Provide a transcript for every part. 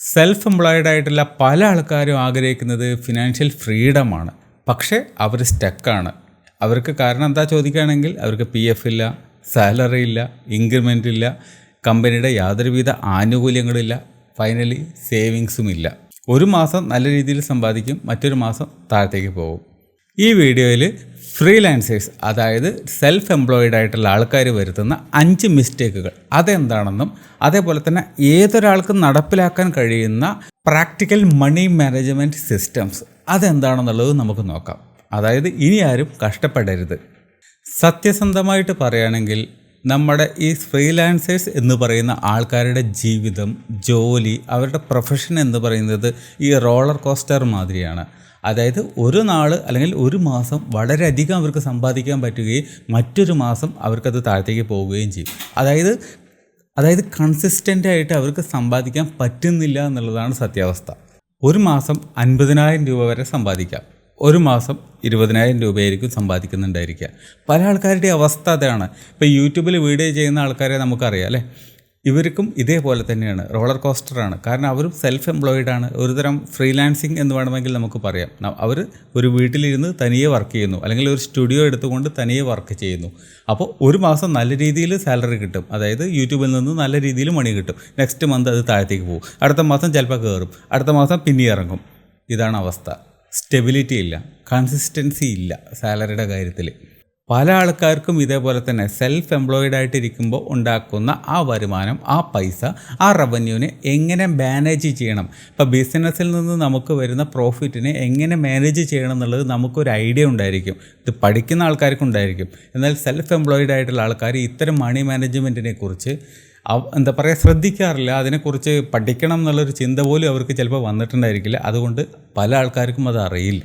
Self employed ആയിട്ടുള്ള പല ആൾക്കാരും ആഗ്രഹിക്കുന്നത് ഫിനാൻഷ്യൽ ഫ്രീഡമാണ് പക്ഷേ അവർ സ്റ്റക്കാണ് അവർക്ക് കാരണം എന്താ ചോദിക്കുകയാണെങ്കിൽ അവർക്ക് പി എഫ് ഇല്ല സാലറി ഇല്ല ഇൻക്രിമെന്റ് ഇല്ല കമ്പനിയുടെ യാതൊരുവിധ ആനുകൂല്യങ്ങളില്ല ഫൈനലി സേവിങ്സും ഇല്ല. ഒരു മാസം നല്ല രീതിയിൽ സമ്പാദിക്കും മറ്റൊരു മാസം താഴത്തേക്ക് പോകും. ഈ വീഡിയോയിൽ ഫ്രീലാൻസേഴ്സ് അതായത് സെൽഫ് എംപ്ലോയിഡ് ആയിട്ടുള്ള ആൾക്കാർ വരുത്തുന്ന അഞ്ച് മിസ്റ്റേക്കുകൾ. അതെന്താണെന്നും അതേപോലെ തന്നെ ഏതൊരാൾക്കും നടപ്പിലാക്കാൻ കഴിയുന്ന പ്രാക്ടിക്കൽ മണി മാനേജ്മെന്റ് സിസ്റ്റംസ്. അതെന്താണെന്നുള്ളത് നമുക്ക് നോക്കാം. അതായത് ഇനി ആരും കഷ്ടപ്പെടരുത്. സത്യസന്ധമായിട്ട് പറയുകയാണെങ്കിൽ നമ്മുടെ ഈ ഫ്രീലാൻസേഴ്സ് എന്ന് പറയുന്ന ആൾക്കാരുടെ ജീവിതം ജോലി അവരുടെ പ്രൊഫഷൻ എന്ന് പറയുന്നത് ഈ റോളർ കോസ്റ്റർ മാതിരിയാണ്. അതായത് ഒരു നാൾ അല്ലെങ്കിൽ ഒരു മാസം വളരെയധികം അവർക്ക് സമ്പാദിക്കാൻ പറ്റുകയും മറ്റൊരു മാസം അവർക്കത് താഴത്തേക്ക് പോവുകയും ചെയ്യും. അതായത് അതായത് കൺസിസ്റ്റന്റ് ആയിട്ട് അവർക്ക് സമ്പാദിക്കാൻ പറ്റുന്നില്ല എന്നുള്ളതാണ് സത്യാവസ്ഥ. ഒരു മാസം അൻപതിനായിരം രൂപ വരെ സമ്പാദിക്കാം. ഒരു മാസം ഇരുപതിനായിരം രൂപയായിരിക്കും സമ്പാദിക്കുന്നുണ്ടായിരിക്കുക. പല ആൾക്കാരുടെ അവസ്ഥ അതാണ്. ഇപ്പോൾ യൂട്യൂബിൽ വീഡിയോ ചെയ്യുന്ന ആൾക്കാരെ നമുക്കറിയാം അല്ലേ? ഇവർക്കും ഇതേപോലെ തന്നെയാണ് റോളർ കോസ്റ്ററാണ് കാരണം അവരും സെൽഫ് എംപ്ലോയിഡ് ആണ്. ഒരുതരം ഫ്രീലാൻസിങ് എന്ന് വേണമെങ്കിൽ നമുക്ക് പറയാം. അവർ ഒരു വീട്ടിലിരുന്ന് തനിയെ വർക്ക് ചെയ്യുന്നു. അല്ലെങ്കിൽ ഒരു സ്റ്റുഡിയോ എടുത്തുകൊണ്ട് തനിയെ വർക്ക് ചെയ്യുന്നു. അപ്പോൾ ഒരു മാസം നല്ല രീതിയിൽ സാലറി കിട്ടും. അതായത് യൂട്യൂബിൽ നിന്ന് നല്ല രീതിയിൽ മണി കിട്ടും. നെക്സ്റ്റ് മന്ത് അത് താഴത്തേക്ക് പോകും. അടുത്ത മാസം ചിലപ്പോൾ കയറും. അടുത്ത മാസം പിന്നെ ഇറങ്ങും. ഇതാണ് അവസ്ഥ. സ്റ്റെബിലിറ്റി ഇല്ല. കൺസിസ്റ്റൻസി ഇല്ല സാലറിയുടെ കാര്യത്തിൽ പല ആൾക്കാർക്കും ഇതേപോലെ തന്നെ സെൽഫ് എംപ്ലോയിഡ് ആയിട്ടിരിക്കുമ്പോൾ ഉണ്ടാക്കുന്ന ആ വരുമാനം ആ പൈസ ആ റവന്യൂവിനെ എങ്ങനെ മാനേജ് ചെയ്യണം? ഇപ്പോൾ ബിസിനസ്സിൽ നിന്ന് നമുക്ക് വരുന്ന പ്രോഫിറ്റിനെ എങ്ങനെ മാനേജ് ചെയ്യണം എന്നുള്ളത് നമുക്കൊരു ഐഡിയ ഉണ്ടായിരിക്കും. ഇത് പഠിക്കുന്ന ആൾക്കാർക്കുണ്ടായിരിക്കും എന്നാൽ സെൽഫ് എംപ്ലോയിഡ് ആയിട്ടുള്ള ആൾക്കാർ ഇത്തരം മണി മാനേജ്മെന്റിനെ കുറിച്ച് എന്താ പറയുക ശ്രദ്ധിക്കാറില്ല. അതിനെക്കുറിച്ച് പഠിക്കണം എന്നുള്ളൊരു ചിന്ത പോലും അവർക്ക് ചിലപ്പോൾ വന്നിട്ടുണ്ടായിരിക്കില്ല. അതുകൊണ്ട് പല ആൾക്കാർക്കും അത് അറിയില്ല.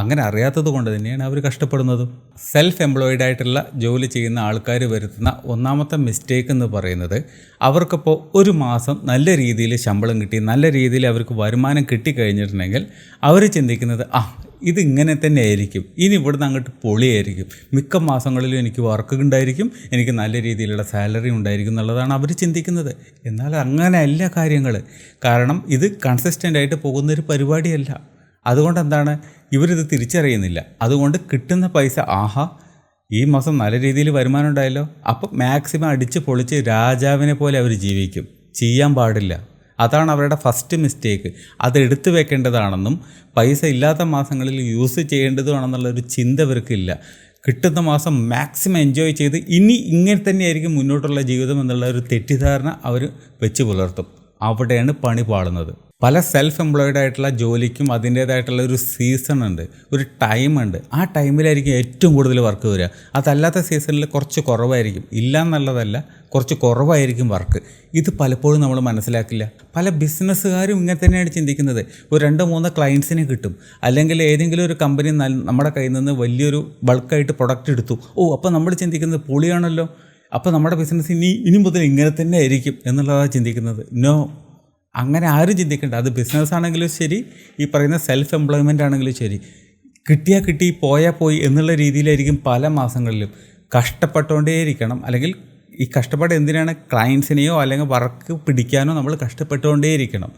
അങ്ങനെ അറിയാത്തത് കൊണ്ട് തന്നെയാണ് അവർ കഷ്ടപ്പെടുന്നത്. സെൽഫ് എംപ്ലോയിഡ് ആയിട്ടുള്ള ജോലി ചെയ്യുന്ന ആൾക്കാർ വരുത്തുന്ന ഒന്നാമത്തെ മിസ്റ്റേക്ക് എന്ന് പറയുന്നത് അവർക്കിപ്പോൾ ഒരു മാസം നല്ല രീതിയിൽ ശമ്പളം കിട്ടി നല്ല രീതിയിൽ അവർക്ക് വരുമാനം കിട്ടിക്കഴിഞ്ഞിട്ടുണ്ടെങ്കിൽ അവർ ചിന്തിക്കുന്നത് ആ ഇത് ഇങ്ങനെ തന്നെ ആയിരിക്കും. ഇനി ഇവിടുന്ന് അങ്ങോട്ട് പൊളിയായിരിക്കും. മിക്ക മാസങ്ങളിലും എനിക്ക് വർക്ക് ഉണ്ടായിരിക്കും എനിക്ക് നല്ല രീതിയിലുള്ള സാലറി ഉണ്ടായിരിക്കും എന്നുള്ളതാണ് അവർ ചിന്തിക്കുന്നത്. എന്നാൽ അങ്ങനെയല്ല കാര്യങ്ങൾ കാരണം ഇത് കൺസിസ്റ്റന്റ് ആയിട്ട് പോകുന്നൊരു പരിപാടിയല്ല. അതുകൊണ്ട് എന്താണ് ഇവരിത് തിരിച്ചറിയുന്നില്ല. അതുകൊണ്ട് കിട്ടുന്ന പൈസ ആഹാ ഈ മാസം നല്ല രീതിയിൽ വരുമാനം ഉണ്ടായല്ലോ. അപ്പം മാക്സിമം അടിച്ച് പൊളിച്ച് രാജാവിനെ പോലെ അവർ ജീവിക്കും. ചെയ്യാൻ പാടില്ല. അതാണ് അവരുടെ ഫസ്റ്റ് മിസ്റ്റേക്ക് അത് എടുത്തു വെക്കേണ്ടതാണെന്നും പൈസ ഇല്ലാത്ത മാസങ്ങളിൽ യൂസ് ചെയ്യേണ്ടതുമാണെന്നുള്ള ഒരു ചിന്ത ഇവർക്കില്ല. കിട്ടുന്ന മാസം മാക്സിമം എൻജോയ് ചെയ്ത് ഇനി ഇങ്ങനെ തന്നെയായിരിക്കും മുന്നോട്ടുള്ള ജീവിതം എന്നുള്ള ഒരു തെറ്റിദ്ധാരണ അവർ വെച്ച് പുലർത്തും. അവിടെയാണ് പണി പാടുന്നത് പല സെൽഫ് എംപ്ലോയിഡ് ആയിട്ടുള്ള ജോലിക്കും അതിന്റേതായിട്ടുള്ള ഒരു സീസൺ ഉണ്ട് ഒരു ടൈം ഉണ്ട്. ആ ടൈമിലായിരിക്കും ഏറ്റവും കൂടുതൽ വർക്ക് വരിക. അതല്ലാത്ത സീസണിൽ കുറച്ച് കുറവായിരിക്കും. ഇല്ല എന്നുള്ളതല്ല കുറച്ച് കുറവായിരിക്കും വർക്ക് ഇത് പലപ്പോഴും നമ്മൾ മനസ്സിലാക്കില്ല. പല ബിസിനസ്സുകാരും ഇങ്ങനെ തന്നെയാണ് ചിന്തിക്കുന്നത്. ഒരു രണ്ട് മൂന്ന് ക്ലയൻസിനെ കിട്ടും. അല്ലെങ്കിൽ ഏതെങ്കിലും ഒരു കമ്പനി നമ്മുടെ കയ്യിൽ നിന്ന് വലിയൊരു ബൾക്കായിട്ട് പ്രൊഡക്റ്റ് എടുത്തു. ഓ അപ്പോൾ നമ്മൾ ചിന്തിക്കുന്നത് പൊളിയാണല്ലോ. അപ്പോൾ നമ്മുടെ ബിസിനസ് ഇനി ഇനി മുതൽ ഇങ്ങനെ തന്നെ ആയിരിക്കും എന്നുള്ളതാണ് ചിന്തിക്കുന്നത്. നോ അങ്ങനെ ആരും ചിന്തിക്കേണ്ട. അത് ബിസിനസ് ആണെങ്കിലും ശരി ഈ പറയുന്ന സെൽഫ് എംപ്ലോയ്മെന്റ് ആണെങ്കിലും ശരി. കിട്ടിയാൽ കിട്ടി പോയാൽ പോയി എന്നുള്ള രീതിയിലായിരിക്കും പല മാസങ്ങളിലും. കഷ്ടപ്പെട്ടുകൊണ്ടേയിരിക്കണം അല്ലെങ്കിൽ ഈ കഷ്ടപ്പാട് എന്തിനാണ് ക്ലയൻസിനെയോ അല്ലെങ്കിൽ വർക്ക് പിടിക്കാനോ നമ്മൾ കഷ്ടപ്പെട്ടുകൊണ്ടേയിരിക്കണം.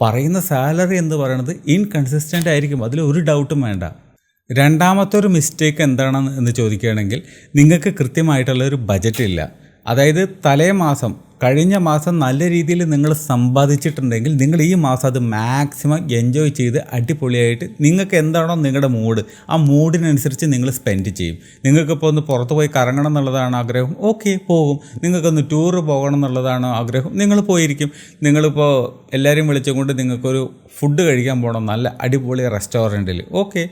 പറയുന്ന സാലറി എന്ന് പറയുന്നത് ഇൻകൺസിസ്റ്റന്റ് ആയിരിക്കും. അതിൽ ഒരു ഡൗട്ടും വേണ്ട. രണ്ടാമത്തെ ഒരു മിസ്റ്റേക്ക് എന്താണെന്ന് എന്ന് ചോദിക്കുകയാണെങ്കിൽ നിങ്ങൾക്ക് കൃത്യമായിട്ടുള്ള ഒരു ബജറ്റ് ഇല്ല. അതായത് തലേ മാസം കഴിഞ്ഞ മാസം നല്ല രീതിയിൽ നിങ്ങൾ സമ്പാദിച്ചിട്ടുണ്ടെങ്കിൽ നിങ്ങൾ ഈ മാസം അത് മാക്സിമം എൻജോയ് ചെയ്ത് അടിപൊളിയായിട്ട് നിങ്ങൾക്ക് എന്താണോ നിങ്ങളുടെ മൂഡ് ആ മൂഡിനനുസരിച്ച് നിങ്ങൾ സ്പെൻഡ് ചെയ്യും. നിങ്ങൾക്കിപ്പോൾ ഒന്ന് പുറത്ത് പോയി കറങ്ങണം എന്നുള്ളതാണ് ആഗ്രഹം ഓക്കെ പോകും. നിങ്ങൾക്കൊന്ന് ടൂർ പോകണം എന്നുള്ളതാണ് ആഗ്രഹം നിങ്ങൾ പോയിരിക്കും. നിങ്ങളിപ്പോൾ എല്ലാവരെയും വിളിച്ചുകൊണ്ട് നിങ്ങൾക്കൊരു ഫുഡ് കഴിക്കാൻ പോകണം നല്ല അടിപൊളി റെസ്റ്റോറന്റിൽ ഓക്കെ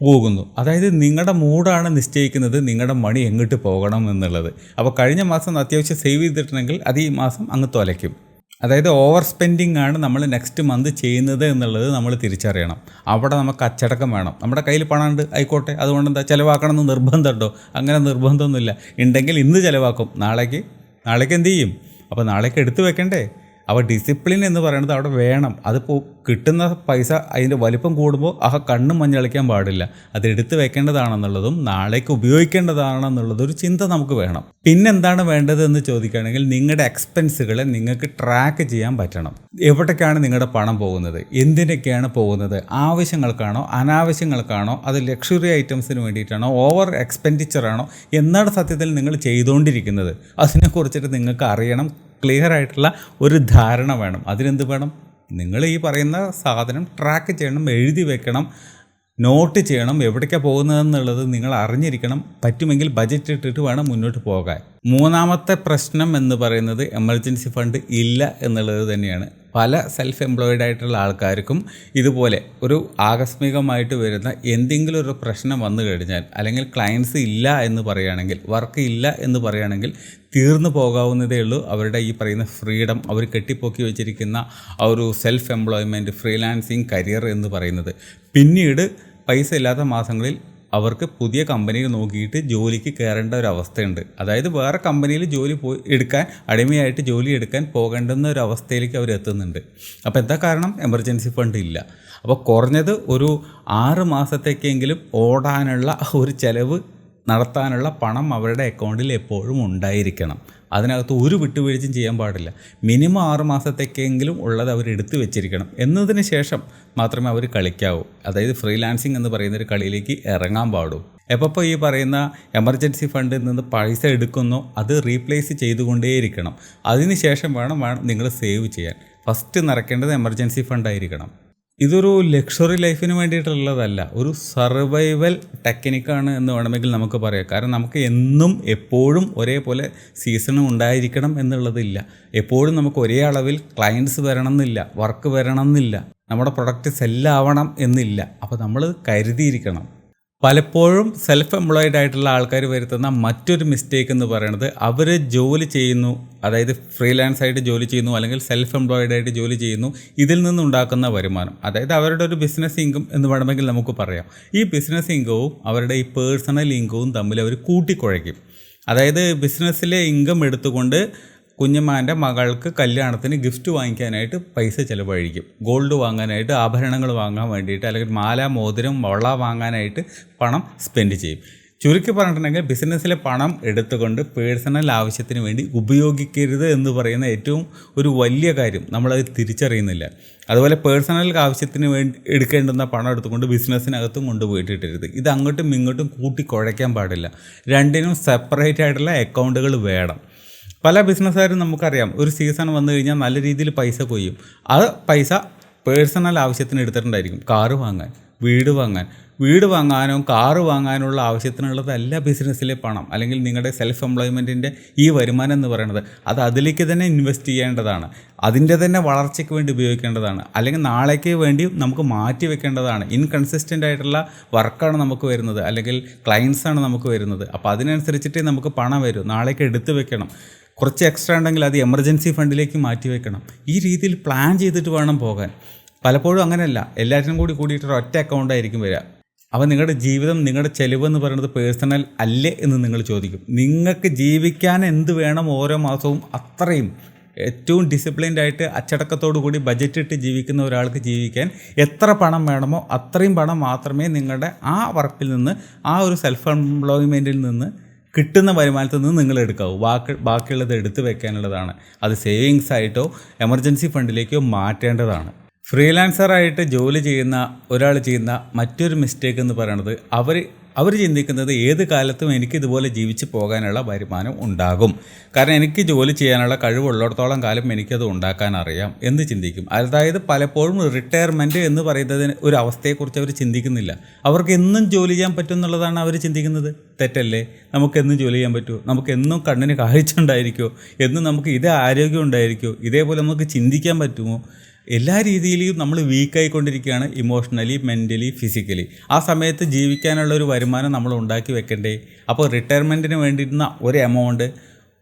പോകുന്നു. അതായത് നിങ്ങളുടെ മൂഡാണ് നിശ്ചയിക്കുന്നത് നിങ്ങളുടെ മണി എങ്ങോട്ട് പോകണം എന്നുള്ളത്. അപ്പോൾ കഴിഞ്ഞ മാസം അത്യാവശ്യം സേവ് ചെയ്തിട്ടുണ്ടെങ്കിൽ അത് ഈ മാസം അങ്ങ് തൊലയ്ക്കും. അതായത് ഓവർ സ്പെൻഡിങ് ആണ് നമ്മൾ നെക്സ്റ്റ് മന്ത് ചെയ്യുന്നത് എന്നുള്ളത് നമ്മൾ തിരിച്ചറിയണം. അവിടെ നമുക്ക് അച്ചടക്കം വേണം. നമ്മുടെ കയ്യിൽ പണമുണ്ട് ആയിക്കോട്ടെ. അതുകൊണ്ട് എന്താ ചിലവാക്കണം എന്ന് നിർബന്ധമുണ്ടോ? അങ്ങനെ നിർബന്ധമൊന്നുമില്ല. ഉണ്ടെങ്കിൽ ഇന്ന് ചിലവാക്കും. നാളേക്ക് നാളേക്ക് എന്ത് ചെയ്യും? അപ്പോൾ നാളേക്ക് എടുത്തു വെക്കണ്ടേ? അപ്പോൾ ഡിസിപ്ലിൻ എന്ന് പറയുന്നത് അവിടെ വേണം. അതിപ്പോൾ കിട്ടുന്ന പൈസ അതിന്റെ വലിപ്പം കൂടുമ്പോൾ ആ കണ്ണും മഞ്ഞളിക്കാൻ പാടില്ല. അത് എടുത്തു വെക്കേണ്ടതാണെന്നുള്ളതും നാളേക്ക് ഉപയോഗിക്കേണ്ടതാണെന്നുള്ളതൊരു ചിന്ത നമുക്ക് വേണം. പിന്നെന്താണ് വേണ്ടത് എന്ന് ചോദിക്കുകയാണെങ്കിൽ നിങ്ങളുടെ എക്സ്പെൻസുകളെ നിങ്ങൾക്ക് ട്രാക്ക് ചെയ്യാൻ പറ്റണം. എവിടേക്കാണ് നിങ്ങളുടെ പണം പോകുന്നത്? എന്തിനൊക്കെയാണ് പോകുന്നത്? ആവശ്യങ്ങൾക്കാണോ അനാവശ്യങ്ങൾക്കാണോ അത് ലക്ഷറി ഐറ്റംസിന് വേണ്ടിയിട്ടാണോ ഓവർ എക്സ്പെൻഡിച്ചറാണോ എന്നാണ് സത്യത്തിൽ നിങ്ങൾ ചെയ്തുകൊണ്ടിരിക്കുന്നത് അതിനെക്കുറിച്ചിട്ട് നിങ്ങൾക്ക് അറിയണം. ക്ലിയർ ആയിട്ടുള്ള ഒരു ധാരണ വേണം. അതിനെന്ത് വേണം? നിങ്ങൾ ഈ പറയുന്ന സാധനം ട്രാക്ക് ചെയ്യണം എഴുതി വെക്കണം നോട്ട് ചെയ്യണം എവിടേക്കാണ് പോകുന്നതെന്നുള്ളത് നിങ്ങൾ അറിഞ്ഞിരിക്കണം. പറ്റുമെങ്കിൽ ബജറ്റ് ഇട്ടിട്ട് വേണം മുന്നോട്ട് പോകാൻ. മൂന്നാമത്തെ പ്രശ്നം എന്ന് പറയുന്നത് എമർജൻസി ഫണ്ട് ഇല്ല എന്നുള്ളത് തന്നെയാണ്. പല സെൽഫ് എംപ്ലോയിഡ് ആയിട്ടുള്ള ആൾക്കാർക്കും ഇതുപോലെ ഒരു ആകസ്മികമായിട്ട് വരുന്ന എന്തെങ്കിലും ഒരു പ്രശ്നം വന്നു കഴിഞ്ഞാൽ അല്ലെങ്കിൽ ക്ലയൻസ് ഇല്ല എന്ന് പറയുകയാണെങ്കിൽ വർക്ക് ഇല്ല എന്ന് പറയുകയാണെങ്കിൽ തീർന്നു പോകാവുന്നതേ ഉള്ളൂ. അവരുടെ ഈ പറയുന്ന ഫ്രീഡം അവർ കെട്ടിപ്പൊക്കി വെച്ചിരിക്കുന്ന ആ ഒരു സെൽഫ് എംപ്ലോയ്മെന്റ് ഫ്രീലാൻസിങ് കരിയർ എന്ന് പറയുന്നത്. പിന്നീട് പൈസ ഇല്ലാത്ത മാസങ്ങളിൽ അവർക്ക് പുതിയ കമ്പനിയിൽ നോക്കിയിട്ട് ജോലിക്ക് കയറേണ്ട ഒരു അവസ്ഥയുണ്ട്. അതായത് വേറെ കമ്പനിയിൽ ജോലി പോയി എടുക്കാൻ അടിമയായിട്ട് ജോലി എടുക്കാൻ പോകേണ്ടുന്ന ഒരു അവസ്ഥയിലേക്ക് അവർ എത്തുന്നുണ്ട്. അപ്പോൾ എന്താ കാരണം? എമർജൻസി ഫണ്ട് ഇല്ല. അപ്പോൾ കുറഞ്ഞത് ഒരു ആറ് മാസത്തേക്കെങ്കിലും ഓടാനുള്ള ഒരു ചിലവ് നടത്താനുള്ള പണം അവരുടെ അക്കൗണ്ടിൽ എപ്പോഴും ഉണ്ടായിരിക്കണം. അതിനകത്ത് ഒരു വിട്ടുവീഴ്ചയും ചെയ്യാൻ പാടില്ല. മിനിമം ആറ് മാസത്തേക്കെങ്കിലും ഉള്ളത് അവർ എടുത്തു വെച്ചിരിക്കണം. എന്നതിന് ശേഷം മാത്രമേ അവർ കളിക്കാവൂ. അതായത് ഫ്രീലാൻസിങ് എന്ന് പറയുന്ന ഒരു കളിയിലേക്ക് ഇറങ്ങാൻ പാടൂ. എപ്പോൾ ഈ പറയുന്ന എമർജൻസി ഫണ്ടിൽ നിന്ന് പൈസ എടുക്കുന്നോ അത് റീപ്ലേസ് ചെയ്തുകൊണ്ടേയിരിക്കണം. അതിന് ശേഷം വേണം വേണം നിങ്ങൾ സേവ് ചെയ്യാൻ. ഫസ്റ്റ് നിറയ്ക്കേണ്ടത് എമർജൻസി ഫണ്ടായിരിക്കണം. ഇതൊരു ലക്ഷറി ലൈഫിന് വേണ്ടിയിട്ടുള്ളതല്ല. ഒരു സർവൈവൽ ടെക്നിക്കാണ് എന്ന് വേണമെങ്കിൽ നമുക്ക് പറയാം. കാരണം നമുക്ക് എന്നും എപ്പോഴും ഒരേപോലെ സീസണും ഉണ്ടായിരിക്കണം എന്നുള്ളതില്ല. എപ്പോഴും നമുക്ക് ഒരേ അളവിൽ ക്ലയൻസ് വരണം എന്നില്ല വർക്ക് വരണം എന്നില്ല നമ്മുടെ പ്രൊഡക്റ്റ് സെല്ലാവണം എന്നില്ല. അപ്പോൾ നമ്മൾ കരുതിയിരിക്കണം. പലപ്പോഴും സെൽഫ് എംപ്ലോയിഡ് ആയിട്ടുള്ള ആൾക്കാർ വരുത്തുന്ന മറ്റൊരു മിസ്റ്റേക്ക് എന്ന് പറയുന്നത് അവർ ജോലി ചെയ്യുന്നു അതായത് ഫ്രീലാൻസ് ആയിട്ട് ജോലി ചെയ്യുന്നു അല്ലെങ്കിൽ സെൽഫ് എംപ്ലോയിഡ് ആയിട്ട് ജോലി ചെയ്യുന്നു ഇതിൽ നിന്നുണ്ടാക്കുന്ന വരുമാനം. അതായത് അവരുടെ ഒരു ബിസിനസ് ഇൻകം എന്ന് വേണമെങ്കിൽ നമുക്ക് പറയാം. ഈ ബിസിനസ് ഇൻകവും അവരുടെ ഈ പേഴ്സണൽ ഇൻകവും തമ്മിൽ അവർ കൂട്ടിക്കുഴയ്ക്കും. അതായത് ബിസിനസ്സിലെ ഇൻകം എടുത്തുകൊണ്ട് കുഞ്ഞമ്മാന്റെ മകൾക്ക് കല്യാണത്തിന് ഗിഫ്റ്റ് വാങ്ങിക്കാനായിട്ട് പൈസ ചിലവഴിക്കും. ഗോൾഡ് വാങ്ങാനായിട്ട് ആഭരണങ്ങൾ വാങ്ങാൻ വേണ്ടിയിട്ട് അല്ലെങ്കിൽ മാല മോതിരം വള വാങ്ങാനായിട്ട് പണം സ്പെൻഡ് ചെയ്യും. ചുരുക്കി പറഞ്ഞിട്ടുണ്ടെങ്കിൽ ബിസിനസ്സിലെ പണം എടുത്തുകൊണ്ട് പേഴ്സണൽ ആവശ്യത്തിന് വേണ്ടി ഉപയോഗിക്കരുത് എന്ന് പറയുന്ന ഏറ്റവും ഒരു വലിയ കാര്യം. നമ്മളത് തിരിച്ചറിയുന്നില്ല. അതുപോലെ പേഴ്സണൽ ആവശ്യത്തിന് വേണ്ടി എടുക്കേണ്ടുന്ന പണം എടുത്തുകൊണ്ട് ബിസിനസ്സിനകത്തും കൊണ്ടുപോയിട്ടിട്ടരുത്. ഇത് അങ്ങോട്ടും ഇങ്ങോട്ടും കൂട്ടി കുഴയ്ക്കാൻ പാടില്ല. രണ്ടിനും സെപ്പറേറ്റ് ആയിട്ടുള്ള അക്കൗണ്ടുകൾ വേണം. പല ബിസിനസ്സുകാരും നമുക്കറിയാം ഒരു സീസൺ വന്നു കഴിഞ്ഞാൽ നല്ല രീതിയിൽ പൈസ കൊയ്യും. അത് പൈസ പേഴ്സണൽ ആവശ്യത്തിന് എടുത്തിട്ടുണ്ടായിരിക്കും. കാറ് വാങ്ങാൻ വീട് വാങ്ങാൻ. വീട് വാങ്ങാനോ കാറ് വാങ്ങാനുള്ള ആവശ്യത്തിനുള്ളതല്ല ബിസിനസ്സിലെ പണം അല്ലെങ്കിൽ നിങ്ങളുടെ സെൽഫ് എംപ്ലോയ്മെന്റിന്റെ ഈ വരുമാനം എന്ന് പറയുന്നത് അത് അതിലേക്ക് തന്നെ ഇൻവെസ്റ്റ് ചെയ്യേണ്ടതാണ്. അതിന്റെ തന്നെ വളർച്ചയ്ക്ക് വേണ്ടി ഉപയോഗിക്കേണ്ടതാണ്. അല്ലെങ്കിൽ നാളേക്ക് വേണ്ടി നമുക്ക് മാറ്റി വെക്കേണ്ടതാണ്. ഇൻകൺസിസ്റ്റന്റ് ആയിട്ടുള്ള വർക്കാണ് നമുക്ക് വരുന്നത്. അല്ലെങ്കിൽ ക്ലയൻസാണ് നമുക്ക് വരുന്നത്. അപ്പോൾ അതിനനുസരിച്ചിട്ടേ നമുക്ക് പണം വരും. നാളേക്ക് എടുത്തു വെക്കണം. കുറച്ച് എക്സ്ട്രാ ഉണ്ടെങ്കിൽ അത് എമർജൻസി ഫണ്ടിലേക്ക് മാറ്റി വെക്കണം. ഈ രീതിയിൽ പ്ലാൻ ചെയ്തിട്ട് വേണം പോകാൻ. പലപ്പോഴും അങ്ങനെയല്ല. എല്ലാറ്റിനും കൂടി കൂടിയിട്ട് ഒറ്റ അക്കൗണ്ട് ആയിരിക്കും വരിക. അപ്പോൾ നിങ്ങളുടെ ജീവിതം നിങ്ങളുടെ ചെലവ് എന്ന് പറയുന്നത് പേഴ്സണൽ അല്ലേ എന്ന് നിങ്ങൾ ചോദിക്കും. നിങ്ങൾക്ക് ജീവിക്കാൻ എന്ത് വേണം ഓരോ മാസവും അത്രയും. ഏറ്റവും ഡിസിപ്ലിൻഡ് ആയിട്ട് അച്ചടക്കത്തോടു കൂടി ബജറ്റ് ഇട്ട് ജീവിക്കുന്ന ഒരാൾക്ക് ജീവിക്കാൻ എത്ര പണം വേണമോ അത്രയും പണം മാത്രമേ നിങ്ങളുടെ ആ വർക്കിൽ നിന്ന് ആ ഒരു സെൽഫ് എംപ്ലോയ്മെന്റിൽ നിന്ന് കിട്ടുന്ന വരുമാനത്തിൽ നിന്ന് നിങ്ങൾ എടുക്കാവൂ. ബാക്കി ബാക്കിയുള്ളത് എടുത്തു വെക്കാനുള്ളതാണ്. അത് സേവിങ്സ് ആയിട്ടോ എമർജൻസി ഫണ്ടിലേക്കോ മാറ്റേണ്ടതാണ്. ഫ്രീലാൻസറായിട്ട് ജോലി ചെയ്യുന്ന ഒരാൾ ചെയ്യുന്ന മറ്റൊരു മിസ്റ്റേക്ക് എന്ന് പറയുന്നത് അവർ അവർ ചിന്തിക്കുന്നത് ഏത് കാലത്തും എനിക്ക് ഇതുപോലെ ജീവിച്ച് പോകാനുള്ള വരുമാനം ഉണ്ടാകും. കാരണം എനിക്ക് ജോലി ചെയ്യാനുള്ള കഴിവുള്ളിടത്തോളം കാലം എനിക്കത് ഉണ്ടാക്കാൻ അറിയാം. എന്ന് ചിന്തിക്കും? അതായത് പലപ്പോഴും റിട്ടയർമെന്റ് എന്ന് പറയുന്നതിന് ഒരു അവസ്ഥയെക്കുറിച്ച് അവർ ചിന്തിക്കുന്നില്ല. അവർക്ക് എന്നും ജോലി ചെയ്യാൻ പറ്റും എന്നുള്ളതാണ് അവർ ചിന്തിക്കുന്നത്. തെറ്റല്ലേ? നമുക്ക് എന്നും ജോലി ചെയ്യാൻ പറ്റുമോ? നമുക്ക് എന്നും കണ്ണിന് കാഴ്ച ഉണ്ടായിരിക്കുമോ? എന്നും നമുക്ക് ഇതേ ആരോഗ്യം ഉണ്ടായിരിക്കുമോ? ഇതേപോലെ നമുക്ക് ചിന്തിക്കാൻ പറ്റുമോ? എല്ലാ രീതിയിലും നമ്മൾ വീക്കായിക്കൊണ്ടിരിക്കുകയാണ് ഇമോഷണലി മെന്റലി ഫിസിക്കലി ആ സമയത്ത് ജീവിക്കാനുള്ള ഒരു വരുമാനം നമ്മൾ ഉണ്ടാക്കി വെക്കണ്ടേ? അപ്പോൾ റിട്ടയർമെന്റിന് വേണ്ടിയിരുന്ന ഒരു എമൗണ്ട്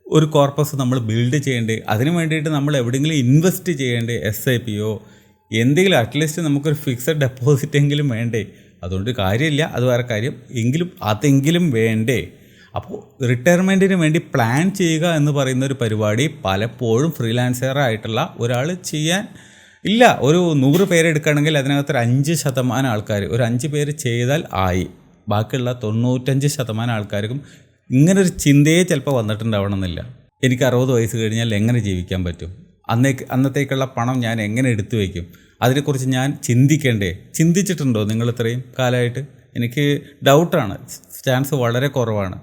ഒരു കോർപ്പസ് നമ്മൾ ബിൽഡ് ചെയ്യേണ്ടേ? അതിന് വേണ്ടിയിട്ട് നമ്മൾ എവിടെയെങ്കിലും ഇൻവെസ്റ്റ് ചെയ്യേണ്ടേ? എസ് ഐ പിയോ എന്തെങ്കിലും അറ്റ്ലീസ്റ്റ് നമുക്കൊരു ഫിക്സഡ് ഡെപ്പോസിറ്റ് എങ്കിലും വേണ്ടേ? അതുകൊണ്ട് കാര്യമില്ല. അത് വേറെ കാര്യം. എങ്കിലും അതെങ്കിലും വേണ്ടേ? അപ്പോൾ റിട്ടയർമെന്റിന് വേണ്ടി പ്ലാൻ ചെയ്യുക എന്ന് പറയുന്ന ഒരു പരിപാടി പലപ്പോഴും ഫ്രീലാൻസറായിട്ടുള്ള ഒരാൾ ചെയ്യാൻ ഇല്ല ഒരു നൂറ് പേരെടുക്കുകയാണെങ്കിൽ അതിനകത്ത് ഒരു അഞ്ച് ശതമാനം ആൾക്കാർ ഒരു അഞ്ച് പേര് ചെയ്താൽ ആയി. ബാക്കിയുള്ള തൊണ്ണൂറ്റഞ്ച് ശതമാനം ആൾക്കാർക്കും ഇങ്ങനൊരു ചിന്തയെ ചിലപ്പോൾ വന്നിട്ടുണ്ടാവണമെന്നില്ല. എനിക്ക് അറുപത് വയസ്സ് കഴിഞ്ഞാൽ എങ്ങനെ ജീവിക്കാൻ പറ്റും? അന്നേക്ക് അന്നത്തേക്കുള്ള പണം ഞാൻ എങ്ങനെ എടുത്തു വയ്ക്കും? അതിനെക്കുറിച്ച് ഞാൻ ചിന്തിക്കേണ്ടേ? ചിന്തിച്ചിട്ടുണ്ടോ നിങ്ങൾ ഇത്രയും കാലമായിട്ട്? എനിക്ക് ഡൗട്ടാണ്. ചാൻസ് വളരെ കുറവാണ്.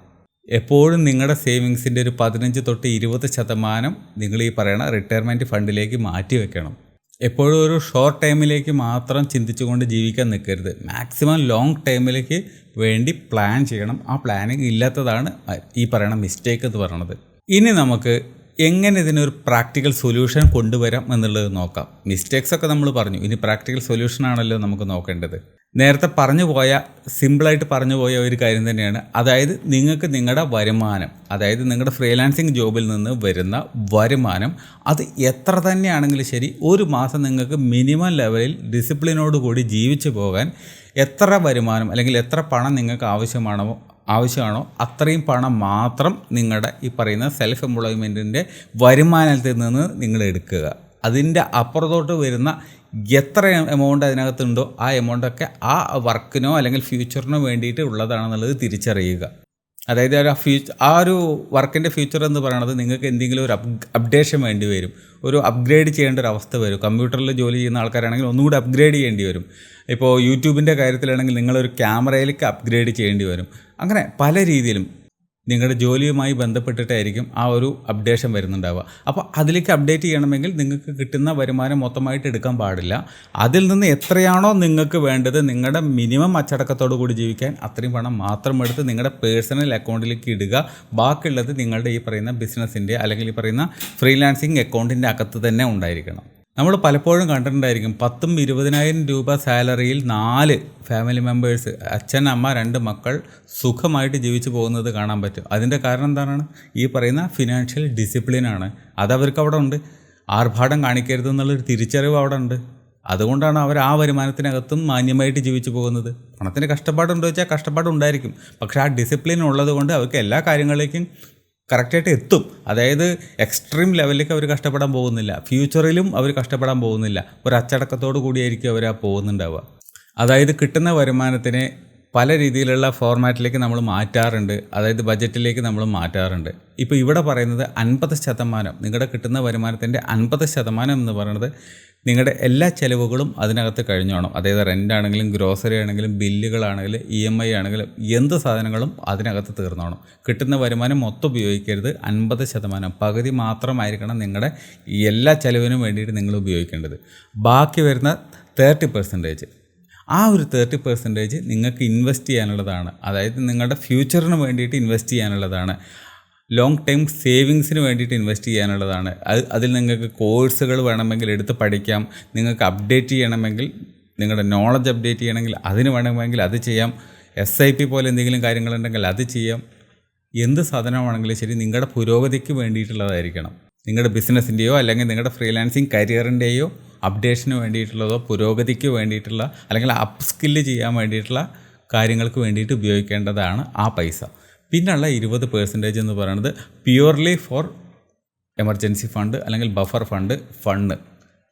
എപ്പോഴും നിങ്ങളുടെ സേവിങ്സിന്റെ ഒരു പതിനഞ്ച് തൊട്ട് ഇരുപത് ശതമാനം നിങ്ങൾ ഈ പറയണ റിട്ടയർമെന്റ് ഫണ്ടിലേക്ക് മാറ്റി വെക്കണം. എപ്പോഴും ഒരു ഷോർട്ട് ടൈമിലേക്ക് മാത്രം ചിന്തിച്ചുകൊണ്ട് ജീവിക്കാൻ നിൽക്കരുത്. മാക്സിമം ലോങ് ടൈമിലേക്ക് വേണ്ടി പ്ലാൻ ചെയ്യണം. ആ പ്ലാനിങ് ഇല്ലാത്തതാണ് ഈ പറയണ മിസ്റ്റേക്ക് എന്ന് പറയണത് ഇനി നമുക്ക് എങ്ങനെ ഇതിനൊരു പ്രാക്ടിക്കൽ സൊല്യൂഷൻ കൊണ്ടുവരാം എന്നുള്ളത് നോക്കാം. മിസ്റ്റേക്സ് ഒക്കെ നമ്മൾ പറഞ്ഞു. ഇനി പ്രാക്ടിക്കൽ സൊല്യൂഷൻ ആണല്ലോ നമുക്ക് നോക്കേണ്ടത്. നേരത്തെ പറഞ്ഞു പോയ സിമ്പിളായിട്ട് പറഞ്ഞു പോയ ഒരു കാര്യം തന്നെയാണ്. അതായത് നിങ്ങൾക്ക് നിങ്ങളുടെ വരുമാനം അതായത് നിങ്ങളുടെ ഫ്രീലാൻസിങ് ജോബിൽ നിന്ന് വരുന്ന വരുമാനം അത് എത്ര തന്നെയാണെങ്കിലും ശരി ഒരു മാസം നിങ്ങൾക്ക് മിനിമം ലെവലിൽ ഡിസിപ്ലിനോട് കൂടി ജീവിച്ചു പോകാൻ എത്ര വരുമാനം അല്ലെങ്കിൽ എത്ര പണം നിങ്ങൾക്ക് ആവശ്യമാണോ ആവശ്യമാണോ അത്രയും പണം മാത്രം നിങ്ങളുടെ ഈ പറയുന്ന സെൽഫ് എംപ്ലോയ്മെന്റിന്റെ വരുമാനത്തിൽ നിന്ന് നിങ്ങൾ എടുക്കുക. അതിന്റെ അപ്പുറത്തോട്ട് വരുന്ന എത്ര എമൗണ്ട് അതിനകത്തുണ്ടോ ആ എമൗണ്ടൊക്കെ ആ വർക്കിനോ അല്ലെങ്കിൽ ഫ്യൂച്ചറിനോ വേണ്ടിയിട്ട് ഉള്ളതാണെന്നുള്ളത് തിരിച്ചറിയുക. അതായത് ആ ഫ്യൂച്ചർ ആ ഒരു വർക്കിന്റെ ഫ്യൂച്ചർ എന്ന് പറയുന്നത് നിങ്ങൾക്ക് എന്തെങ്കിലും ഒരു അപ് അപ്ഡേഷൻ വേണ്ടി വരും. ഒരു അപ്ഗ്രേഡ് ചെയ്യേണ്ട ഒരു അവസ്ഥ വരും. കമ്പ്യൂട്ടറിൽ ജോലി ചെയ്യുന്ന ആൾക്കാരാണെങ്കിൽ ഒന്നുകൂടി അപ്ഗ്രേഡ് ചെയ്യേണ്ടി വരും. ഇപ്പോൾ യൂട്യൂബിന്റെ കാര്യത്തിലാണെങ്കിൽ നിങ്ങളൊരു ക്യാമറയിലേക്ക് അപ്ഗ്രേഡ് ചെയ്യേണ്ടി വരും. അങ്ങനെ പല രീതിയിലും നിങ്ങളുടെ ജോലിയുമായി ബന്ധപ്പെട്ടിട്ടായിരിക്കും ആ ഒരു അപ്ഡേഷൻ വരുന്നുണ്ടാവുക. അപ്പോൾ അതിലേക്ക് അപ്ഡേറ്റ് ചെയ്യണമെങ്കിൽ നിങ്ങൾക്ക് കിട്ടുന്ന വരുമാനം മൊത്തമായിട്ട് എടുക്കാൻ പാടില്ല. അതിൽ നിന്ന് എത്രയാണോ നിങ്ങൾക്ക് വേണ്ടത് നിങ്ങളുടെ മിനിമം അച്ചടക്കത്തോടു കൂടി ജീവിക്കാൻ അത്രയും പണം മാത്രം എടുത്ത് നിങ്ങളുടെ പേഴ്സണൽ അക്കൗണ്ടിലേക്ക് ഇടുക. ബാക്കിയുള്ളത് നിങ്ങളുടെ ഈ പറയുന്ന ബിസിനസ്സിന്റെ അല്ലെങ്കിൽ ഈ പറയുന്ന ഫ്രീലാൻസിങ് അക്കൗണ്ടിന്റെ അകത്ത് തന്നെ ഉണ്ടായിരിക്കണം. നമ്മൾ പലപ്പോഴും കണ്ടിട്ടുണ്ടായിരിക്കും പത്തും ഇരുപതിനായിരം രൂപ സാലറിയിൽ നാല് ഫാമിലി മെമ്പേഴ്സ് അച്ഛൻ അമ്മ രണ്ട് മക്കൾ സുഖമായിട്ട് ജീവിച്ചു പോകുന്നത് കാണാൻ പറ്റും. അതിന്റെ കാരണം എന്താണ്? ഈ പറയുന്ന ഫിനാൻഷ്യൽ ഡിസിപ്ലിനാണ് അതവർക്ക് അവിടെ ഉണ്ട്. ആർഭാടം കാണിക്കരുത് എന്നുള്ളൊരു തിരിച്ചറിവ് അവിടെ ഉണ്ട്. അതുകൊണ്ടാണ് അവർ ആ വരുമാനത്തിനകത്തും മാന്യമായിട്ട് ജീവിച്ചു പോകുന്നത്. പണത്തിന് കഷ്ടപ്പാടുണ്ടോ വെച്ചാൽ കഷ്ടപ്പാടുണ്ടായിരിക്കും. പക്ഷേ ആ ഡിസിപ്ലിൻ ഉള്ളത് കൊണ്ട് അവർക്ക് എല്ലാ കാര്യങ്ങളിലേക്കും കറക്റ്റായിട്ട് എത്തും. അതായത് എക്സ്ട്രീം ലെവലിലേക്ക് അവർ കഷ്ടപ്പെടാൻ പോകുന്നില്ല. ഫ്യൂച്ചറിലും അവർ കഷ്ടപ്പെടാൻ പോകുന്നില്ല. ഒരു അച്ചടക്കത്തോടു കൂടിയായിരിക്കും അവർ ആ പോകുന്നുണ്ടാവുക. അതായത് കിട്ടുന്ന വരുമാനത്തിനെ പല രീതിയിലുള്ള ഫോർമാറ്റിലേക്ക് നമ്മൾ മാറ്റാറുണ്ട്. അതായത് ബജറ്റിലേക്ക് നമ്മൾ മാറ്റാറുണ്ട്. ഇപ്പോൾ ഇവിടെ പറയുന്നത് അൻപത് ശതമാനം നിങ്ങളുടെ കിട്ടുന്ന വരുമാനത്തിന്റെ അൻപത് ശതമാനം എന്ന് പറയുന്നത് നിങ്ങളുടെ എല്ലാ ചിലവുകളും അതിനകത്ത് കഴിഞ്ഞോണം. അതായത് റെന്റ് ആണെങ്കിലും ഗ്രോസറി ആണെങ്കിലും ബില്ലുകളാണെങ്കിലും ഇ എം ഐ ആണെങ്കിലും എന്ത് സാധനങ്ങളും അതിനകത്ത് തീർന്നോണം. കിട്ടുന്ന വരുമാനം മൊത്തം ഉപയോഗിക്കരുത്. അൻപത് ശതമാനം. പകുതി മാത്രമായിരിക്കണം നിങ്ങളുടെ എല്ലാ ചിലവിനും വേണ്ടിയിട്ട് നിങ്ങൾ ഉപയോഗിക്കേണ്ടത്. ബാക്കി വരുന്ന തേർട്ടി പെർസെന്റേജ് ആ ഒരു തേർട്ടി പെർസെന്റേജ് നിങ്ങൾക്ക് ഇൻവെസ്റ്റ് ചെയ്യാനുള്ളതാണ്. അതായത് നിങ്ങളുടെ ഫ്യൂച്ചറിന് വേണ്ടിയിട്ട് ഇൻവെസ്റ്റ് ചെയ്യാനുള്ളതാണ്. ലോങ് ടൈം സേവിങ്സിന് വേണ്ടിയിട്ട് ഇൻവെസ്റ്റ് ചെയ്യാനുള്ളതാണ്. അത് അതിൽ നിങ്ങൾക്ക് കോഴ്സുകൾ വേണമെങ്കിൽ എടുത്ത് പഠിക്കാം. നിങ്ങൾക്ക് അപ്ഡേറ്റ് ചെയ്യണമെങ്കിൽ നിങ്ങളുടെ നോളജ് അപ്ഡേറ്റ് ചെയ്യണമെങ്കിൽ അതിന് വേണമെങ്കിൽ അത് ചെയ്യാം. എസ് ഐ പി പോലെ എന്തെങ്കിലും കാര്യങ്ങളുണ്ടെങ്കിൽ അത് ചെയ്യാം. എന്ത് സാധനമാണെങ്കിലും ശരി നിങ്ങളുടെ പുരോഗതിക്ക് വേണ്ടിയിട്ടുള്ളതായിരിക്കണം. നിങ്ങളുടെ ബിസിനസ്സിന്റെയോ അല്ലെങ്കിൽ നിങ്ങളുടെ ഫ്രീലാൻസിങ് കരിയറിന്റെയോ അപ്ഡേഷന് വേണ്ടിയിട്ടുള്ളതോ പുരോഗതിക്ക് വേണ്ടിയിട്ടുള്ള അല്ലെങ്കിൽ അപ്പ് സ്കില്ല് ചെയ്യാൻ വേണ്ടിയിട്ടുള്ള കാര്യങ്ങൾക്ക് വേണ്ടിയിട്ട് ഉപയോഗിക്കേണ്ടതാണ് ആ പൈസ. പിന്നുള്ള ഇരുപത് പേഴ്സന്റേജ് എന്ന് പറയുന്നത് പ്യുവർലി ഫോർ എമർജൻസി ഫണ്ട് അല്ലെങ്കിൽ ബഫർ ഫണ്ട് ഫണ്ട്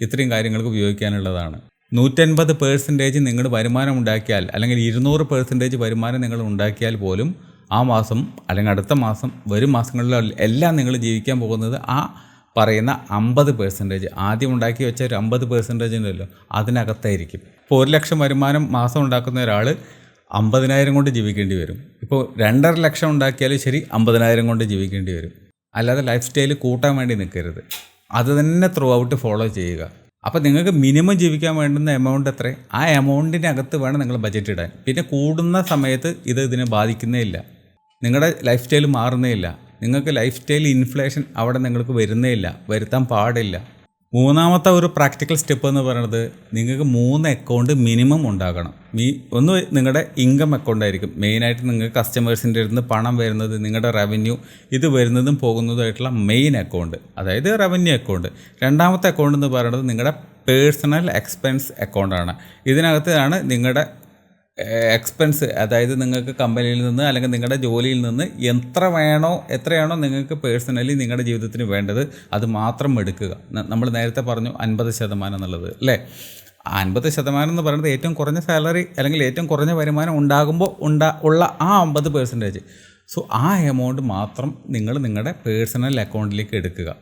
ഇത്രയും കാര്യങ്ങൾക്ക് ഉപയോഗിക്കാനുള്ളതാണ്. നൂറ്റൻപത് പേഴ്സന്റേജ് നിങ്ങൾ വരുമാനം ഉണ്ടാക്കിയാൽ അല്ലെങ്കിൽ ഇരുന്നൂറ് പേഴ്സന്റേജ് വരുമാനം നിങ്ങൾ ഉണ്ടാക്കിയാൽ പോലും ആ മാസം അല്ലെങ്കിൽ അടുത്ത മാസം വരും മാസങ്ങളിൽ എല്ലാം നിങ്ങൾ ജീവിക്കാൻ പോകുന്നത് ആ പറയുന്ന അമ്പത് പേഴ്സന്റേജ് ആദ്യം ഉണ്ടാക്കി വെച്ച ഒരു അമ്പത് പേഴ്സന്റേജ് ഉണ്ടല്ലോ അതിനകത്തായിരിക്കും. ഇപ്പോൾ ഒരു ലക്ഷം വരുമാനം മാസം ഉണ്ടാക്കുന്ന ഒരാൾ അമ്പതിനായിരം കൊണ്ട് ജീവിക്കേണ്ടി വരും. ഇപ്പോൾ രണ്ടര ലക്ഷം ഉണ്ടാക്കിയാലും ശരി അമ്പതിനായിരം കൊണ്ട് ജീവിക്കേണ്ടി വരും. അല്ലാതെ ലൈഫ് സ്റ്റൈൽ കൂട്ടാൻ വേണ്ടി നിൽക്കരുത്. അത് തന്നെ ത്രൂ ഔട്ട് ഫോളോ ചെയ്യുക. അപ്പോൾ നിങ്ങൾക്ക് മിനിമം ജീവിക്കാൻ വേണ്ടുന്ന എമൗണ്ട് എത്ര? ആ എമൗണ്ടിനകത്ത് വേണം നിങ്ങൾ ബജറ്റ് ഇടാൻ. പിന്നെ കൂടുന്ന സമയത്ത് ഇത് ഇതിനെ ബാധിക്കുന്നേ ഇല്ല. നിങ്ങളുടെ ലൈഫ് സ്റ്റൈൽ മാറുന്നേ ഇല്ല. നിങ്ങൾക്ക് ലൈഫ് സ്റ്റൈൽ ഇൻഫ്ലേഷൻ അവിടെ നിങ്ങൾക്ക് വരുന്നേ ഇല്ല വരുത്താൻ പാടില്ല. മൂന്നാമത്തെ ഒരു പ്രാക്ടിക്കൽ സ്റ്റെപ്പ് എന്ന് പറയുന്നത് നിങ്ങൾക്ക് മൂന്ന് അക്കൗണ്ട് മിനിമം ഉണ്ടാകണം. മീ ഒന്ന് നിങ്ങളുടെ ഇൻകം അക്കൗണ്ട് ആയിരിക്കും. മെയിനായിട്ട് നിങ്ങൾക്ക് കസ്റ്റമേഴ്സിന്റെ അടുത്ത് പണം വരുന്നത് നിങ്ങളുടെ റവന്യൂ ഇത് വരുന്നതും പോകുന്നതുമായിട്ടുള്ള മെയിൻ അക്കൗണ്ട് അതായത് റവന്യൂ അക്കൗണ്ട് രണ്ടാമത്തെ അക്കൗണ്ട് എന്ന് പറയുന്നത് നിങ്ങളുടെ പേഴ്സണൽ എക്സ്പെൻസ് അക്കൗണ്ടാണ് ഇതിനകത്താണ് നിങ്ങളുടെ എക്സ്പെൻസ് അതായത് നിങ്ങൾക്ക് കമ്പനിയിൽ നിന്ന് അല്ലെങ്കിൽ നിങ്ങളുടെ ജോലിയിൽ നിന്ന് എത്ര വേണോ എത്രയാണോ നിങ്ങൾക്ക് പേഴ്സണലി നിങ്ങളുടെ ജീവിതത്തിന് വേണ്ടത് അത് മാത്രം എടുക്കുക. നമ്മൾ നേരത്തെ പറഞ്ഞു അൻപത് ശതമാനം എന്നുള്ളത് അല്ലേ? അൻപത് ശതമാനം എന്ന് പറയുന്നത് ഏറ്റവും കുറഞ്ഞ സാലറി അല്ലെങ്കിൽ ഏറ്റവും കുറഞ്ഞ വരുമാനം ഉണ്ടാകുമ്പോൾ ഉണ്ടാ ഉള്ള ആ അമ്പത് പേഴ്സന്റേജ് സോ ആ എമൗണ്ട് മാത്രം നിങ്ങൾ നിങ്ങളുടെ പേഴ്സണൽ അക്കൗണ്ടിലേക്ക് എടുക്കുക.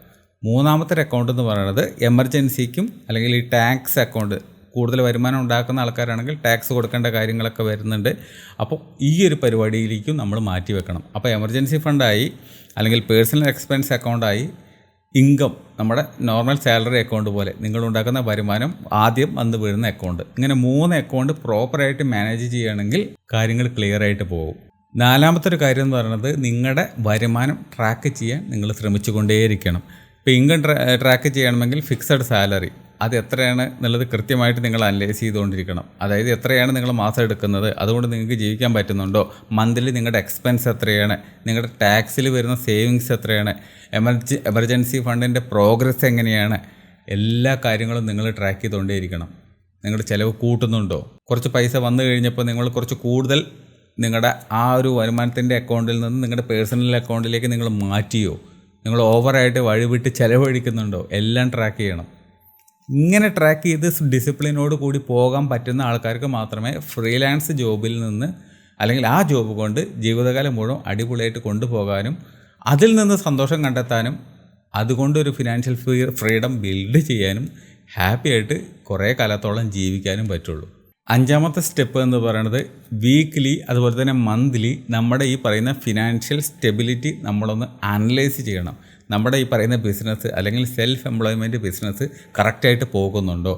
മൂന്നാമത്തെ അക്കൗണ്ട് എന്ന് പറയുന്നത് എമർജൻസിക്കും അല്ലെങ്കിൽ ഈ ടാക്സ് അക്കൗണ്ട് കൂടുതൽ വരുമാനം ഉണ്ടാക്കുന്ന ആൾക്കാരാണെങ്കിൽ ടാക്സ് കൊടുക്കേണ്ട കാര്യങ്ങളൊക്കെ വരുന്നുണ്ട്. അപ്പോൾ ഈ ഒരു പരിപാടിയിലേക്കും നമ്മൾ മാറ്റി വെക്കണം. അപ്പോൾ എമർജൻസി ഫണ്ടായി അല്ലെങ്കിൽ പേഴ്സണൽ എക്സ്പെൻസ് അക്കൗണ്ടായി ഇൻകം നമ്മുടെ നോർമൽ സാലറി അക്കൗണ്ട് പോലെ നിങ്ങൾ ഉണ്ടാക്കുന്ന വരുമാനം ആദ്യം വന്ന് വീഴുന്ന അക്കൗണ്ട് ഇങ്ങനെ മൂന്ന് അക്കൗണ്ട് പ്രോപ്പറായിട്ട് മാനേജ് ചെയ്യുകയാണെങ്കിൽ കാര്യങ്ങൾ ക്ലിയർ ആയിട്ട് പോകും. നാലാമത്തെ ഒരു കാര്യം എന്ന് പറയുന്നത് നിങ്ങളുടെ വരുമാനം ട്രാക്ക് ചെയ്യാൻ നിങ്ങൾ ശ്രമിച്ചുകൊണ്ടേയിരിക്കണം. ഇപ്പോൾ ഇൻകം ട്രാക്ക് ചെയ്യണമെങ്കിൽ ഫിക്സഡ് സാലറി അത് എത്രയാണ് എന്നുള്ളത് കൃത്യമായിട്ട് നിങ്ങൾ അനലൈസ് ചെയ്തുകൊണ്ടിരിക്കണം. അതായത് എത്രയാണ് നിങ്ങൾ മാസം എടുക്കുന്നത്? അതുകൊണ്ട് നിങ്ങൾക്ക് ജീവിക്കാൻ പറ്റുന്നുണ്ടോ? മന്ത്ലി നിങ്ങളുടെ എക്സ്പെൻസ് എത്രയാണ്? നിങ്ങളുടെ ടാക്സിൽ വരുന്ന സേവിങ്സ് എത്രയാണ്? എമർജി എമർജൻസി ഫണ്ടിന്റെ പ്രോഗ്രസ് എങ്ങനെയാണ്? എല്ലാ കാര്യങ്ങളും നിങ്ങൾ ട്രാക്ക് ചെയ്തുകൊണ്ടേയിരിക്കണം. നിങ്ങളുടെ ചിലവ് കൂട്ടുന്നുണ്ടോ? കുറച്ച് പൈസ വന്നു കഴിഞ്ഞപ്പോൾ നിങ്ങൾ കുറച്ച് കൂടുതൽ നിങ്ങളുടെ ആ ഒരു വരുമാനത്തിന്റെ അക്കൗണ്ടിൽ നിന്ന് നിങ്ങളുടെ പേഴ്സണൽ അക്കൗണ്ടിലേക്ക് നിങ്ങൾ മാറ്റിയോ? നിങ്ങൾ ഓവറായിട്ട് വഴിവിട്ട് ചിലവഴിക്കുന്നുണ്ടോ? എല്ലാം ട്രാക്ക് ചെയ്യണം. ഇങ്ങനെ ട്രാക്ക് ചെയ്ത് ഡിസിപ്ലിനോട് കൂടി പോകാൻ പറ്റുന്ന ആൾക്കാർക്ക് മാത്രമേ ഫ്രീലാൻസ് ജോബിൽ നിന്ന് അല്ലെങ്കിൽ ആ ജോബ് കൊണ്ട് ജീവിതകാലം മുഴുവൻ അടിപൊളിയായിട്ട് കൊണ്ടുപോകാനും അതിൽ നിന്ന് സന്തോഷം കണ്ടെത്താനും അതുകൊണ്ടൊരു ഫിനാൻഷ്യൽ ഫ്രീ ഫ്രീഡം ബിൽഡ് ചെയ്യാനും ഹാപ്പിയായിട്ട് കുറേ കാലത്തോളം ജീവിക്കാനും പറ്റുള്ളൂ. അഞ്ചാമത്തെ സ്റ്റെപ്പ് എന്ന് പറയുന്നത് വീക്ക്ലി അതുപോലെ തന്നെ മന്ത്ലി നമ്മുടെ ഈ പറയുന്ന ഫിനാൻഷ്യൽ സ്റ്റെബിലിറ്റി നമ്മളൊന്ന് അനലൈസ് ചെയ്യണം. നമ്മുടെ ഈ പറയുന്ന ബിസിനസ് അല്ലെങ്കിൽ സെൽഫ് എംപ്ലോയ്മെന്റ് ബിസിനസ് കറക്റ്റായിട്ട് പോകുന്നുണ്ടോ?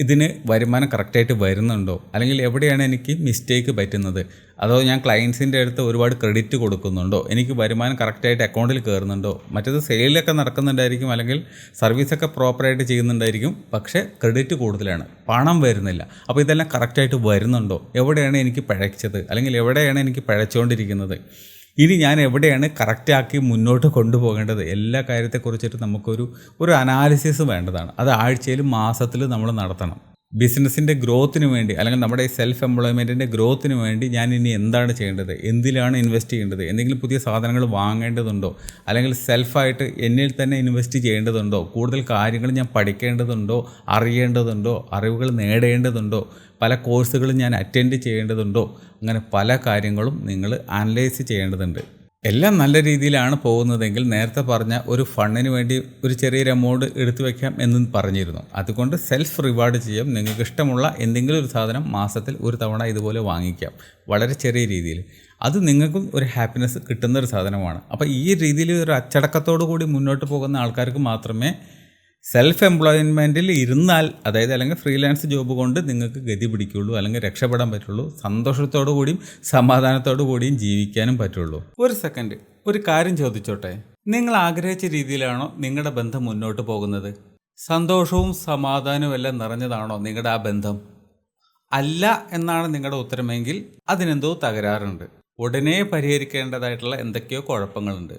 ഇതിന് വരുമാനം കറക്റ്റായിട്ട് വരുന്നുണ്ടോ? അല്ലെങ്കിൽ എവിടെയാണ് എനിക്ക് മിസ്റ്റേക്ക് പറ്റുന്നത്? അതോ ഞാൻ ക്ലയൻസിന്റെ അടുത്ത് ഒരുപാട് ക്രെഡിറ്റ് കൊടുക്കുന്നുണ്ടോ? എനിക്ക് വരുമാനം കറക്റ്റായിട്ട് അക്കൗണ്ടിൽ കയറുന്നുണ്ടോ മറ്റത് സെയിലൊക്കെ നടക്കുന്നുണ്ടായിരിക്കും അല്ലെങ്കിൽ സർവീസൊക്കെ പ്രോപ്പറായിട്ട് ചെയ്യുന്നുണ്ടായിരിക്കും പക്ഷേ ക്രെഡിറ്റ് കൂടുതലാണ്. പണം വരുന്നില്ല. അപ്പോൾ ഇതെല്ലാം കറക്റ്റായിട്ട് വരുന്നുണ്ടോ? എവിടെയാണ് എനിക്ക് പഴച്ചത്? അല്ലെങ്കിൽ എവിടെയാണ് എനിക്ക് പഴച്ചുകൊണ്ടിരിക്കുന്നത് ഇനി ഞാൻ എവിടെയാണ് കറക്റ്റാക്കി മുന്നോട്ട് കൊണ്ടുപോകേണ്ടത്? എല്ലാ കാര്യത്തെക്കുറിച്ചിട്ട് നമുക്കൊരു ഒരു അനാലിസിസ് വേണ്ടതാണ്. അത് ആഴ്ചയിലും മാസത്തിലും നമ്മൾ നടത്തണം. ബിസിനസ്സിന്റെ ഗ്രോത്തിന് വേണ്ടി അല്ലെങ്കിൽ നമ്മുടെ സെൽഫ് എംപ്ലോയ്മെന്റിന്റെ ഗ്രോത്തിന് വേണ്ടി ഞാൻ ഇനി എന്താണ് ചെയ്യേണ്ടത്? എന്തിലാണ് ഇൻവെസ്റ്റ് ചെയ്യേണ്ടത്? എന്തെങ്കിലും പുതിയ സാധനങ്ങൾ വാങ്ങേണ്ടതുണ്ടോ? അല്ലെങ്കിൽ സെൽഫായിട്ട് എന്നിൽ തന്നെ ഇൻവെസ്റ്റ് ചെയ്യേണ്ടതുണ്ടോ? കൂടുതൽ കാര്യങ്ങൾ ഞാൻ പഠിക്കേണ്ടതുണ്ടോ? അറിയേണ്ടതുണ്ടോ? അറിവുകൾ നേടേണ്ടതുണ്ടോ? പല കോഴ്സുകളും ഞാൻ അറ്റൻഡ് ചെയ്യേണ്ടതുണ്ടോ? അങ്ങനെ പല കാര്യങ്ങളും നിങ്ങൾ അനലൈസ് ചെയ്യേണ്ടതുണ്ട്. എല്ലാം നല്ല രീതിയിലാണ് പോകുന്നതെങ്കിൽ നേരത്തെ പറഞ്ഞ ഒരു ഫണ്ടിന് വേണ്ടി ഒരു ചെറിയൊരു എമൗണ്ട് എടുത്തു വയ്ക്കാം എന്നും പറഞ്ഞിരുന്നു. അതുകൊണ്ട് സെൽഫ് റിവാർഡ് ചെയ്യാം. നിങ്ങൾക്ക് ഇഷ്ടമുള്ള എന്തെങ്കിലും ഒരു സാധനം മാസത്തിൽ ഒരു തവണ ഇതുപോലെ വാങ്ങിക്കാം. വളരെ ചെറിയ രീതിയിൽ. അത് നിങ്ങൾക്കും ഒരു ഹാപ്പിനെസ് കിട്ടുന്ന ഒരു സാധനമാണ്. അപ്പോൾ ഈ രീതിയിൽ ഒരു അച്ചടക്കത്തോടു കൂടി മുന്നോട്ട് പോകുന്ന ആൾക്കാർക്ക് മാത്രമേ സെൽഫ് എംപ്ലോയ്മെന്റിൽ ഇരുന്നാൽ അതായത് അല്ലെങ്കിൽ ഫ്രീലാൻസ് ജോബ് കൊണ്ട് നിങ്ങൾക്ക് ഗതി പിടിക്കുള്ളൂ അല്ലെങ്കിൽ രക്ഷപ്പെടാൻ പറ്റുള്ളൂ സന്തോഷത്തോടു കൂടിയും സമാധാനത്തോടു കൂടിയും ജീവിക്കാനും പറ്റുള്ളൂ. ഒരു സെക്കൻഡ് ഒരു കാര്യം ചോദിച്ചോട്ടെ? നിങ്ങൾ ആഗ്രഹിച്ച രീതിയിലാണോ നിങ്ങളുടെ ബന്ധം മുന്നോട്ട് പോകുന്നത്? സന്തോഷവും സമാധാനവും എല്ലാം നിറഞ്ഞതാണോ നിങ്ങളുടെ ആ ബന്ധം? അല്ല എന്നാണ് നിങ്ങളുടെ ഉത്തരമെങ്കിൽ അതിനെന്തോ തകരാറുണ്ട്. ഉടനെ പരിഹരിക്കേണ്ടതായിട്ടുള്ള എന്തൊക്കെയോ കുഴപ്പങ്ങളുണ്ട്.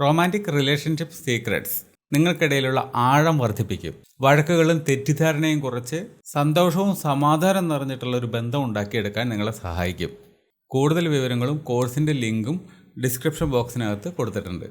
റൊമാന്റിക് റിലേഷൻഷിപ്പ് സീക്രട്സ് നിങ്ങൾക്കിടയിലുള്ള ആഴം വർദ്ധിപ്പിക്കും. വഴക്കുകളും തെറ്റിദ്ധാരണയും കുറച്ച് സന്തോഷവും സമാധാനം നിറഞ്ഞിട്ടുള്ള ഒരു ബന്ധം ഉണ്ടാക്കിയെടുക്കാൻ നിങ്ങളെ സഹായിക്കും. കൂടുതൽ വിവരങ്ങളും കോഴ്സിന്റെ ലിങ്കും ഡിസ്ക്രിപ്ഷൻ ബോക്സിനകത്ത് കൊടുത്തിട്ടുണ്ട്.